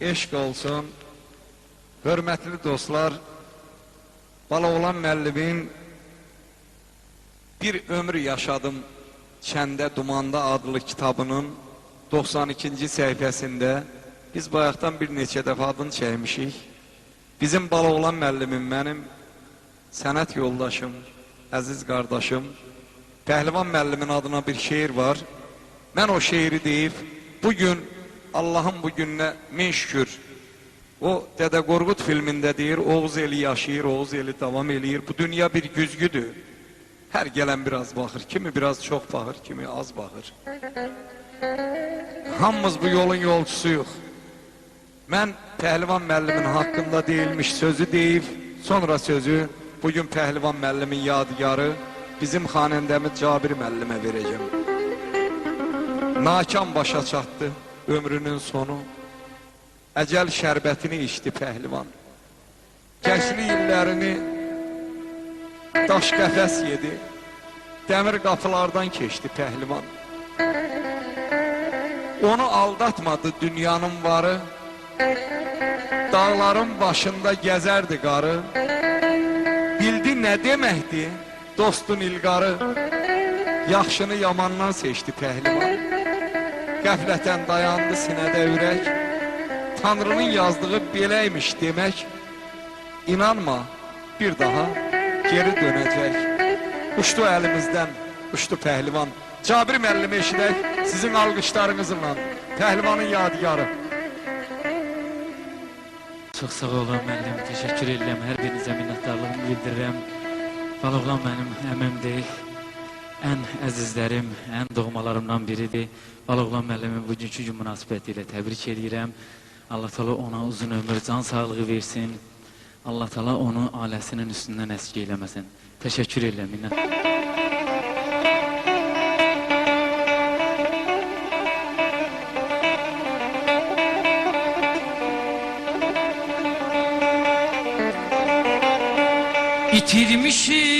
eşq olsun. Hörmətli dostlar, Balaoğlan müəllimin Bir ömür yaşadım Kəndə Dumanda adlı kitabının 92-ci səhifəsində biz bayaqdan bir neçə dəfə adını çəkmişik. Bizim Balaoğlan müəllimim mənim sənət yoldaşım, əziz qardaşım, Pəhlivan müəllimin adına bir şeir var. Mən o şeiri deyib, bugün Allahın bu gününə min. O Dədə Qorqud filmində deyir, Oğuz eli yaşayır, Oğuz eli davam eləyir. Bu dünya bir güzgüdür. Hər gələn biraz baxır, kimi biraz çox baxır, kimi az baxır. Hamımız bu yolun yolcusuyuq. Mən Pəhlivan müəllimin haqqında deyilmiş sözü deyib, sonra sözü bugün Pəhlivan müəllimin yadigarı bizim xanəndəmiz Cabir müəllimə verəcəm. Nakan başa çatdı ömrünün sonu. Əcəl şərbətini içdi pəhlivan. Gənclik illərini daş qəfəs yedi. Dəmir qapılardan keçdi pəhlivan. Onu aldatmadı dünyanın varı. Dağların başında gəzərdi qarı. Bildi nə deməkdi dostun ilqarı. Yaxşını yamandan seçdi pəhlivan. Qəflətən dayandı sinədə ürək. Tanrının yazdığı beləymiş demək. İnanma bir daha geri dönəcək. Uçdu əlimizdən, uçdu pəhlivan. Cabir müəllimi eşidək sizin alqışlarınızla. Pəhlivanın yadigarı. Çox sağ olun müəllim, təşəkkür edirəm. Hər birinizə minnətdarlığımı bildirirəm. Baloğlan mənim əmimdir. Ən əzizlərim, ən doğmalarımdan biridir. Baloğlan müəllimi bugünkü gün münasibəti ilə təbrik edirəm. Allah Taala ona uzun ömür, can sağlığı versin. Allah Taala onu ailəsinin üstündən əskik eləməsin. Təşəkkür edirəm. Minnət. İtirmişik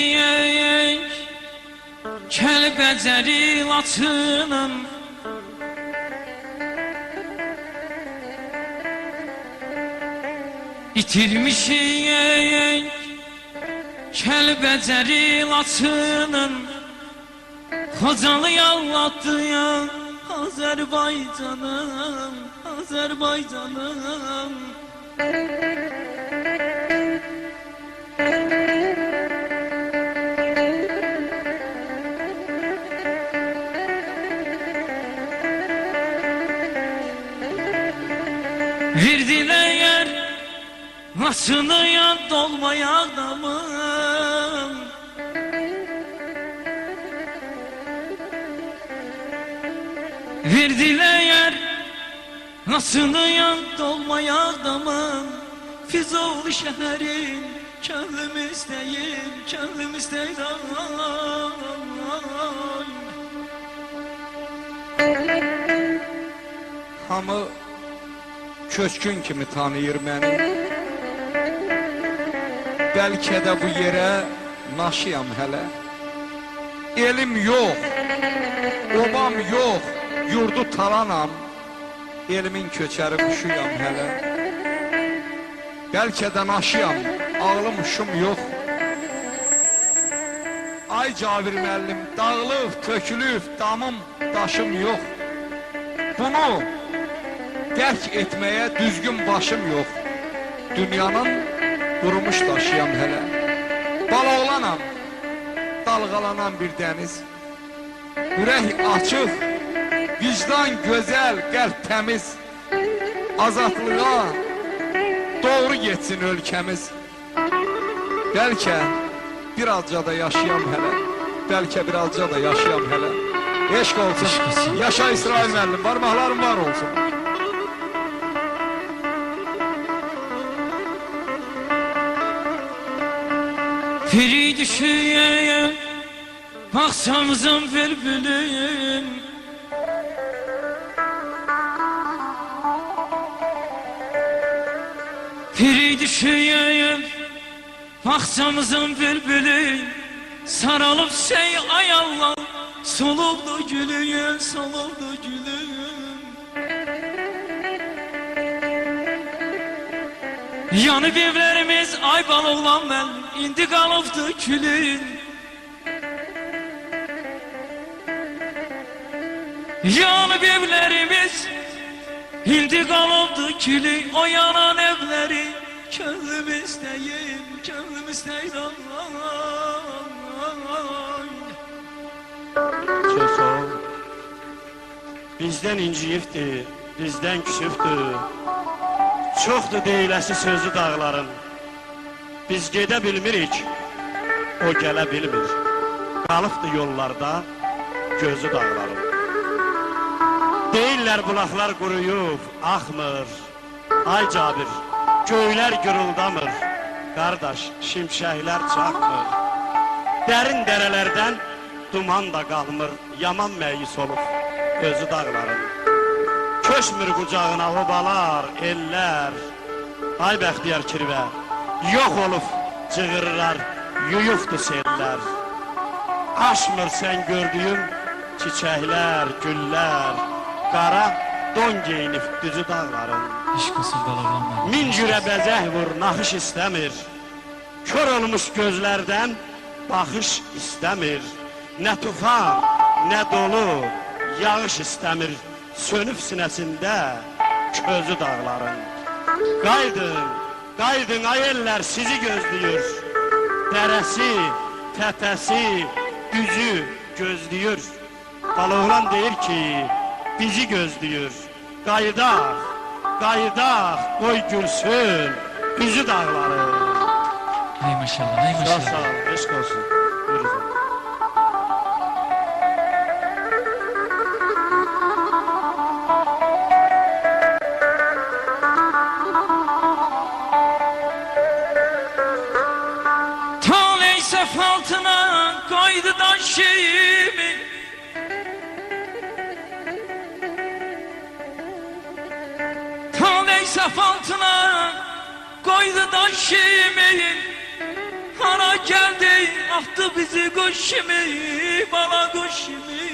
Kəlbəcəri laçının İtirmişik Kəlbəcəri laçının Xocalı yallattı ya Azərbaycanım Azərbaycanım Verdiler yer Nasını yan dolmaya adamım. Verdiler yer Nasını yan dolmaya adamım. Füzuli şehrin Könlümüzdeyim Könlümüzdeyim Hamı köçkün kimi tanıyır məni. Bəlkə də bu yerə naşıyam hələ. Elim yox, obam yox, yurdu talanam. Elimin köçəri quşuyam hələ. Bəlkə də naşıyam, ağlım uşum yox. Ay Cabir müəllim, dağılıb, tökülüb, damım, daşım yox. Bunu dərk etməyə düzgün başım yox. Dünyanın qurumuş daşıyam hələ. Balaoğlanam, dalğalanan bir dəniz. Ürək açıq, vicdan gözəl, qəlb təmiz. Azadlığa doğru getsin ölkəmiz. Bəlkə birazca da yaşayam hələ. Bəlkə birazca da yaşayam hələ. Eşq olsun. Eşq olsun. Yaşa İsrail müəllim. Barmaqların var olsun. Piri düşüye Akşamızın bülbülün Piri düşüye Akşamızın bülbülü Sarılıp şey ay Allah Soluldu gülüye Soluldu gülüm Yanıb evlerimiz ay bal oğlan ben indi kalıptı külün Yanıb evlerimiz indi kalıptı külün O yanan evleri Könlümüzdeyim Könlümüzdeyim Çox sağ ol. Bizdən inciyibdir, bizdən küsübdür. Çoxdur deyiləsi sözü dağların. Biz gedə bilmirik, o gələ bilmir. Qalıbdı yollarda gözü dağların. Deyirlər bulaqlar quruyub, axmır. Ay Cabir, göylər gürüldamır. Qardaş, şimşəklər çaxmır. Dərin dərələrdən duman da qalmır, yaman məyus olub gözü dağların. Köşmür qucağına obalar, ellər, ay bəxtiyar kirvə, yox olub cığırlar, yuyubdu sellər. Aşmır sən gördüyüm çiçəklər, güllər, qara don geyinib düzü dağların. Min cürə bəzək vur, naxış istəmir. Kör olmuş gözlərdən baxış istəmir. Nə tufan, nə dolu, yağış istəmir. Sönüb sinəsində közü dağların. Qaydın, qaydın ay ellər sizi gözləyir. Dərəsi, təpəsi, düzü gözləyir. Baloğlan deyir ki, bizi gözləyir. Qaydaq, qaydaq, qoy gülsün, üzü dağları. Hay maşallah hay Sağ maşallah sağ ol, eşq olsun. Buyurun. Da şeyimi Taley sef altına koydu da şeyimi Ana geldi attı bizi kuşimi bana kuşimi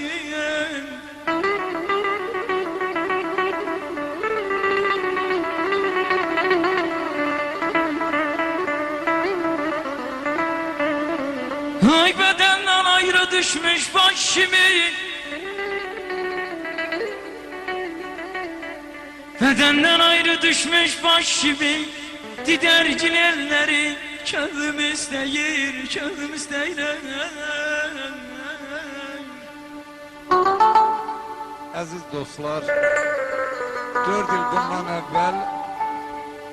düşmüş başımı. Bedenden ayrı düşmüş başımı. Didercin elleri Könlümüz değil, könlümüz değil Əziz dostlar, 4 il bundan əvvəl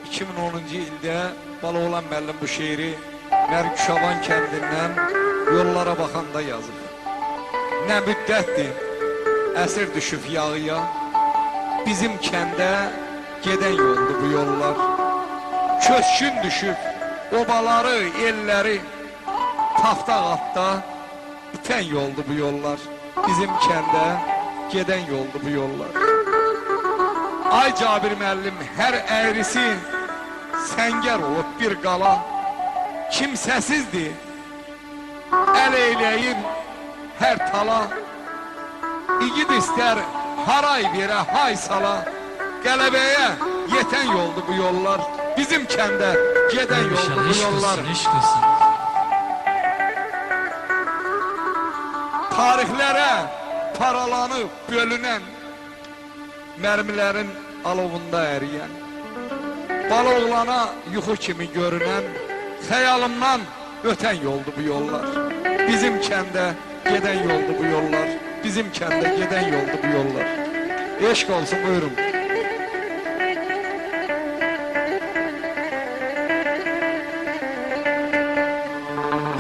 2010-cu ildə Baloğlan müəllim bu şeiri Mərküşavan kəndindən yollara baxanda yazıb. Nə müddətdir, əsir düşüb yağıya, bizim kəndə gedən yoldu bu yollar. Köçkün düşüb, obaları, elləri, taftaq atda bitən yoldu bu yollar. Bizim kəndə gedən yoldu bu yollar. Ay Cabir müəllim, hər əyrisi səngər olub bir qala. Kimsəsizdir, əl eyləyir hər tala. İgid istər haray verə hay sala. Qələbəyə yetən yoldu bu yollar. Bizim kəndə gedən yoldu bu yollar. tarixlərə paralanıb bölünən mərmilərin alovunda əriyən Baloğlana yuxu kimi görünən xəyalımdan ötən yoldu bu yollar. Bizim kəndə gedən yoldu bu yollar. Bizim kəndə gedən yoldu bu yollar. Eşq olsun buyurun.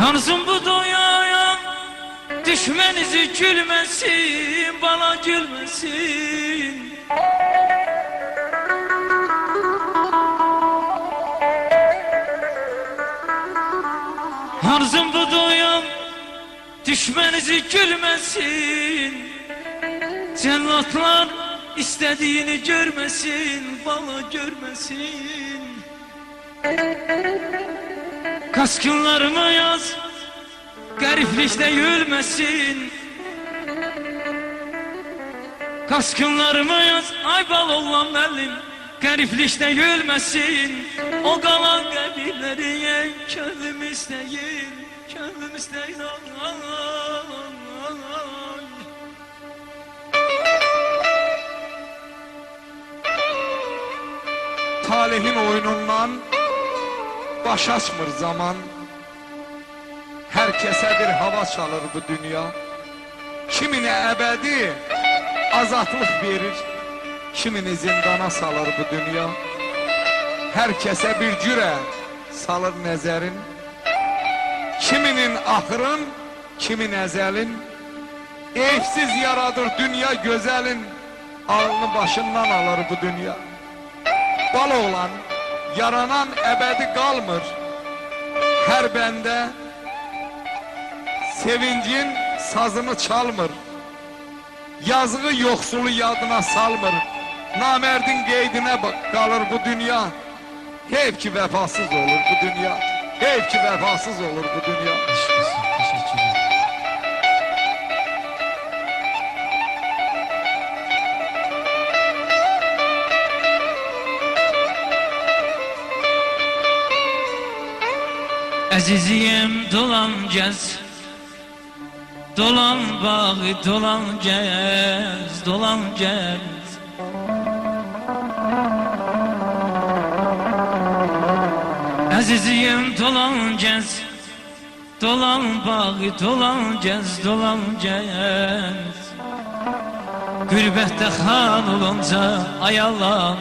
Arzum bu doyaya Düşmenizi gülmesin Bana gülmesin Düşmenizi gülmesin. Cellatlar istediğini görmesin Bana görmesin. Kaskınlarıma yaz Gariplikte yürümesin Kaskınlarıma yaz Ay bal olan benim Gariplikte yürümesin O kalan kabirleri Könlüm isteyir Könlüm ay. Talihin oyunundan baş açmır zaman. Herkese bir hava çalır bu dünya. Kimine ebedi azatlık verir Kimini zindana salır bu dünya. Herkese bir cüre salır nezerin Kiminin ahırın, kimin ezelin Eyfsiz yaradır dünya gözelin Alnı başından alır bu dünya bal olan, yaranan ebedi kalmır. Her bende sevincin sazını çalmır. Yazığı yoksulu yadına salmır. Namerdin qeydinə kalır bu dünya. Hep ki vefasız olur bu dünya. Hep ki vefasız olur bu dünya. Teşekkür ederim. Əziziyim dolan gəz Dolan bağı dolan gəz Dolan gəz Əziziyim dolan gəz Dolan bağı dolan gəz Dolan gəz Qürbətdə xan olunca ay Allah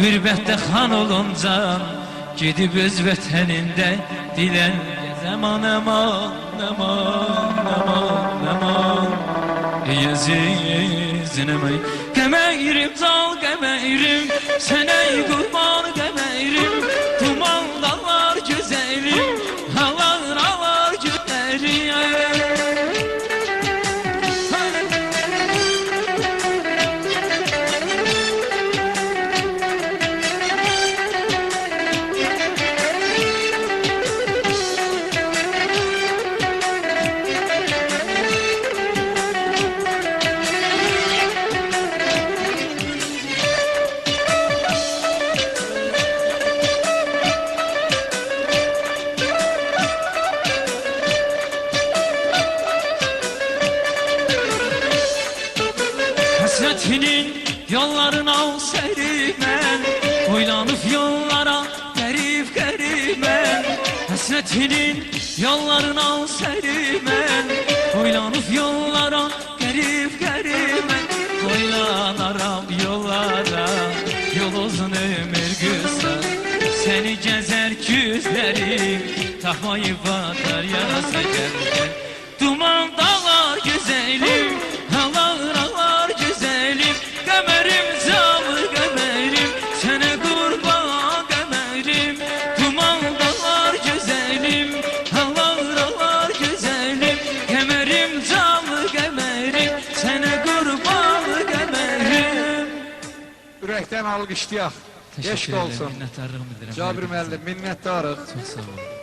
Qürbətdə xan olunca Gedib öz vətənində dilən Zaman aman aman aman aman Ey əzizin əməy Qəməyrim zal qəməyrim Sənə qurban qəməyrim yollarına serimen Boylanıp yollara garip garip ben Hasretinin yollarına serimen Boylanıp yollara garip garip ben Boylanaram yollara Yol uzun ömür güzel. Seni gezer küzlerim Tahmayı batar gel gel Ürəkdən alqışlayaq. Eşq olsun. Minnətdarlığımı bildirirəm. Cabir müəllim, minnətdarıq. Çok sağ olun.